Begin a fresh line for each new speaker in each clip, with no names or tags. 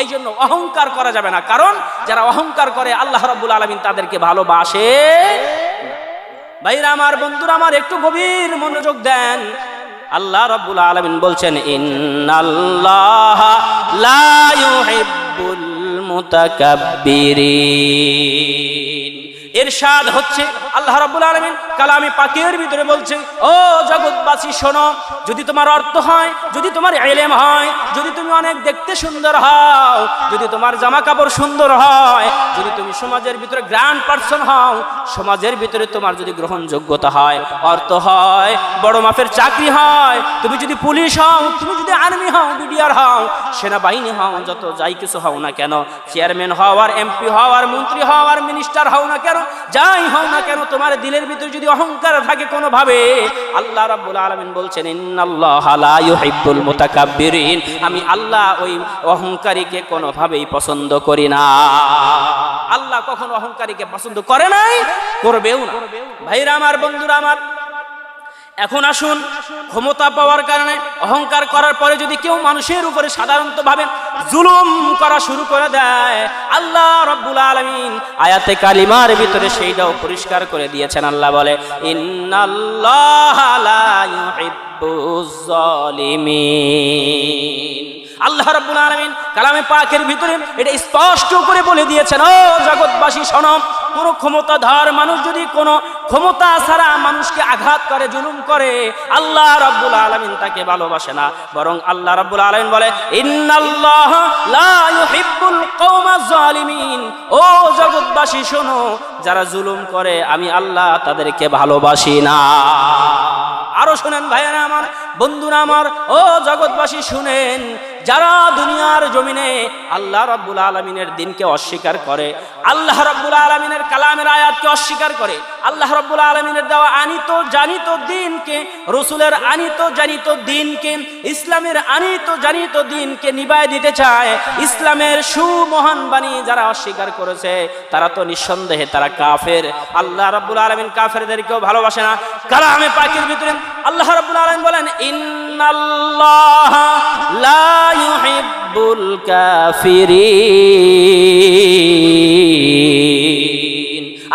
এই জন্য অহংকার করা যাবে না। কারণ যারা অহংকার করে, আল্লাহ রব্বুল আলমিন তাদেরকে ভালোবাসে ভাইরা আমার, বন্ধুরা আমার, একটু গভীর মনোযোগ দেন। আল্লাহ রব্বুল আলমিন বলছেন, ইন্নাল্লাহ লা ইউহিব্বুল মুতাকাব্বিরিন। এরশাদ হচ্ছে আল্লাহ রাব্বুল আলামিন কালামে পাকের ভিতরে বলছে, ও জগৎবাসী, শোনো, যদি তোমার অর্থ হয়, যদি তোমার এলেম হয়, যদি তুমি অনেক দেখতে সুন্দর হও, যদি তোমার জামা কাপড় সুন্দর হয়, যদি তুমি সমাজের ভিতরে গ্র্যান্ড পার্সন হও, সমাজের ভিতরে তোমার যদি গ্রহণযোগ্যতা হয়, অর্থ হয়, বড় মাপের চাকরি হয়, তুমি যদি পুলিশ হও, তুমি যদি আর্মি হও, বিডিআর হও, সেনাবাহিনী হও, যত যাই কিছু হও না কেন, চেয়ারম্যান হও আর এমপি হও আর মন্ত্রী হও আর মিনিস্টার হও না কেন যাই হও না কেন, তোমার দিলের ভিতরে যদি অহংকার থাকে কোনোভাবে, আল্লাহ রাব্বুল আলামিন বলছেন, ইন্নাল্লাহ লা ইউহিব্বুল মুতাকাব্বিরিন আমি আল্লাহ ওই অহংকারীকে কোনোভাবেই পছন্দ করি না। আল্লাহ কখনো অহংকারীকে পছন্দ করে নাই, করবেও না। ভাইরা আমার, বন্ধুরা আমার এখন আসুন, ক্ষমতা পাওয়ার কারণে অহংকার করার পরে যদি কেউ মানুষের উপরে সাধারণত ভাবে জুলুম করা শুরু করে দেয়, আল্লাহ রব্বুল আলমিন আয়াতে কালিমার ভিতরে সেইটাও পরিষ্কার করে দিয়েছেন। আল্লাহ বলে আল্লাহ রাব্বুল আলামিন কালামে পাকের ভিতরে এটা স্পষ্ট করে বলে দিয়েছেন, ও জগৎবাসী, শোনো কোন ক্ষমতাধর মানুষ যদি কোনো ক্ষমতা ছাড়া মানুষকে আঘাত করে, জুলুম করে, আল্লাহ রাব্বুল আলামিন তাকে ভালোবাসে না। বরং আল্লাহ রাব্বুল আলামিন বলে ও জগৎবাসী, শোনো, যারা জুলুম করে, আমি আল্লাহ তাদেরকে ভালোবাসি না। আরও শুনেন ভাইয়েরা আমার, বন্ধুরা আমার, ও জগৎবাসী, শুনেন যারা দুনিয়ার জমিনে আল্লাহ রাব্বুল আলমিনের দিনকে অস্বীকার করে, আল্লাহ রাব্বুল আলমিনের কালামের আয়াতকে অস্বীকার করে, আল্লাহ রাব্বুল আলমিনের দেওয়া আনিত জানিত দিনকে, রসুলের আনিত জানিত দিনকে, ইসলামের আনিত জানিত দিনকে নিবায় দিতে চায়, ইসলামের সুমহান বাণী যারা অস্বীকার করেছে, তারা তো নিঃসন্দেহে তারা কাফের। আল্লাহ রাব্বুল আলমিন কাফেরদেরকেও ভালোবাসে না। কালামে পাখির ভিতরে আল্লাহ রাব্বুল আলমিন বলেন, ইন্নাল্লাহ ইউহিব্বুল কাফিরিন।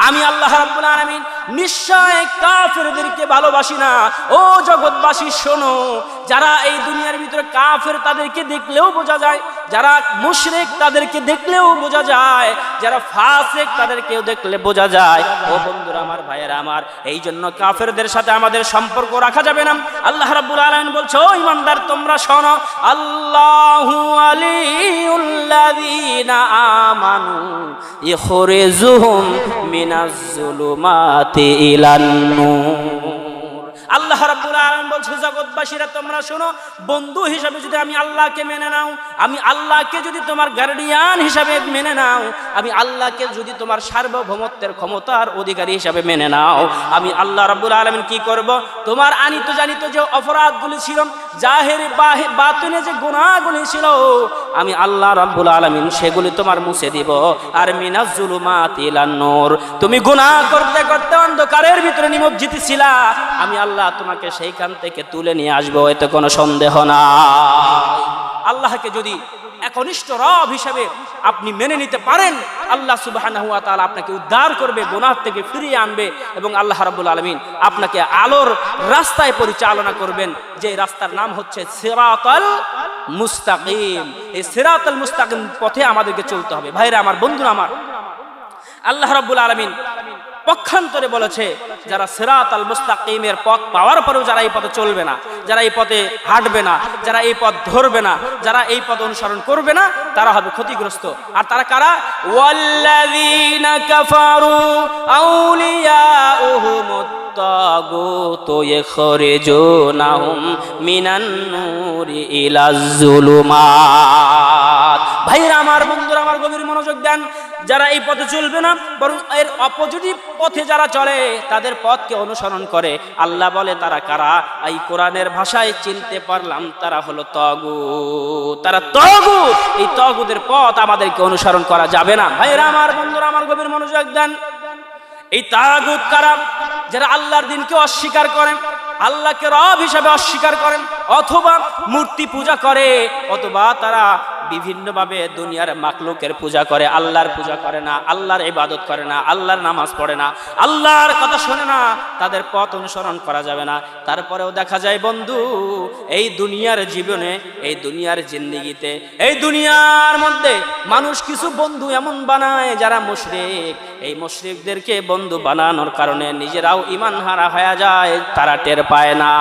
আমি আল্লাহ রাব্বুল আলামিন নিশ্চয় কাফেরদেরকে ভালোবাসি না। ও জগৎবাসী, শোনো, যারা এই দুনিয়ার ভিতরে কাফের তাদেরকে দেখলেও বোঝা যায়, যারা মুশরিক তাদেরকে দেখলেও বোঝা যায়, যারা ফাসেক তাদেরকেও দেখলে বোঝা যায়। ও বন্ধুরা, আমার ভাইয়েরা, আমার, এই জন্য কাফেরদের সাথে আমাদের সম্পর্ক রাখা যাবে না। আল্লাহ রাব্বুল আলামিন বলছো, ও ইমানদার, তোমরা শোনো, আল্লাহু আলিউল্লাযীনা আমানু ইখরিজুহুম মিনাজ জুলুমাতি ইলান নূর। আল্লাহ রাব্বুল আলামিন বলছে, জগৎবাসীরা তোমরা শোনো, বন্ধু হিসাবে যদি আমি আল্লাহকে মেনে নাও, আমি আল্লাহকে যদি তোমার গার্ডিয়ান হিসাবে মেনে নাও, আমি আল্লাহকে যদি তোমার সার্বভৌমত্বের ক্ষমতার অধিকারী হিসাবে মেনে নাও, আমি আল্লাহ রাব্বুল আলামিন কি করব? তোমার আনিত জানিত যে অপরাধগুলি ছিল জাহের বাতুনে যে গুণাগুলি ছিল, আমি আল্লাহ রাব্বুল আলামিন সেগুলি তোমার মুছে দিব। আর মিনাজ জুলুমাত ইলান নূর, তুমি গুনাহ করতে করতে অন্ধকারের ভিতরে নিমজ্জিত ছিলা। আমি আল্লাহ তোমাকে সেইখান থেকে তুলে নিয়ে আসব, এতে কোনো সন্দেহ না আল্লাহকে যদি একনিষ্ঠ রব হিসাবে আপনি মেনে নিতে পারেন, আল্লাহ তাআলা আপনাকে উদ্ধার করবে, গুনাহ থেকে ফিরিয়ে আনবে এবং আল্লাহ রাব্বুল আলামিন আপনাকে আলোর রাস্তায় পরিচালনা করবেন, যে রাস্তার নাম হচ্ছে সিরাতাল মুস্তাকিম। এই সিরাতাল মুস্তাকিম পথে আমাদেরকে চলতে হবে। ভাইরা, আমার বন্ধুরা, আমার আল্লাহ রাব্বুল আলামিন পক্ষান্তরে বলেছে যারা সিরাত আল মুস্তাকিমের পথ পাওয়ার পরেও যারা এই পথে চলবে না যারা এই পথে হাঁটবে না যারা এই পথ ধরবে না যারা এই পথ অনুসরণ করবে না তারা হবে ক্ষতিগ্রস্ত আর তারা কারা ওয়াল্লাযীনা কাফারু আউলিয়াউহুমুত الطاغوت يخرجونهم من النور إلى الظلمات ভাইরা আমার বন্ধুরা আমার গভীর মনোযোগ দেন। যারা এই পথে চলবে না, বরং এর অপোজিট পথে যারা চলে, তাদের পথকে অনুসরণ করে। আল্লাহ বলে, তারা কারা? এই কোরআনের ভাষায় চিনতে পারলাম, তারা হলো তগু তারা তগু এই তগুদের পথ আমাদেরকে অনুসরণ করা যাবে না। ভাইরা আমার, বন্ধুরা আমার, গভীর মনোযোগ দেন। এই তাগুত কারা? যারা আল্লাহর দিনকে অস্বীকার করেন আল্লাহকে রব হিসাবে অস্বীকার করেন, অথবা মূর্তি পূজা করে, অথবা তারা বিভিন্নভাবে দুনিয়ার মাকলুকের পূজা করে, আল্লাহর পূজা করে না, আল্লাহর ইবাদত করে না, আল্লাহর নামাজ পড়ে না, আল্লাহর কথা শোনে না, তাদের পথ অনুসরণ করা যাবে না। তারপরেও দেখা যায়, বন্ধু, এই দুনিয়ার জীবনে, এই দুনিয়ার জিন্দিগিতে, এই দুনিয়ার মধ্যে মানুষ কিছু বন্ধু এমন বানায় যারা মুশরিক। এই মুশরিকদেরকে বন্ধু বানানোর কারণে নিজেরাও ইমান হারা হয়ে যায়, তারা টের পায় না।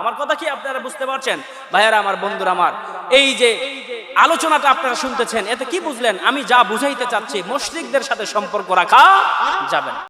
আমার কথা কি আপনারা বুঝতে পারছেন? ভাইয়ারা, আমার বন্ধুরা, আমার, এই যে আলোচনাটা আপনারা শুনতেছেন, এতে কি বুঝলেন? আমি যা বুঝাইতে চাচ্ছি, মুশরিকদের সাথে সম্পর্ক রাখা যাবে না।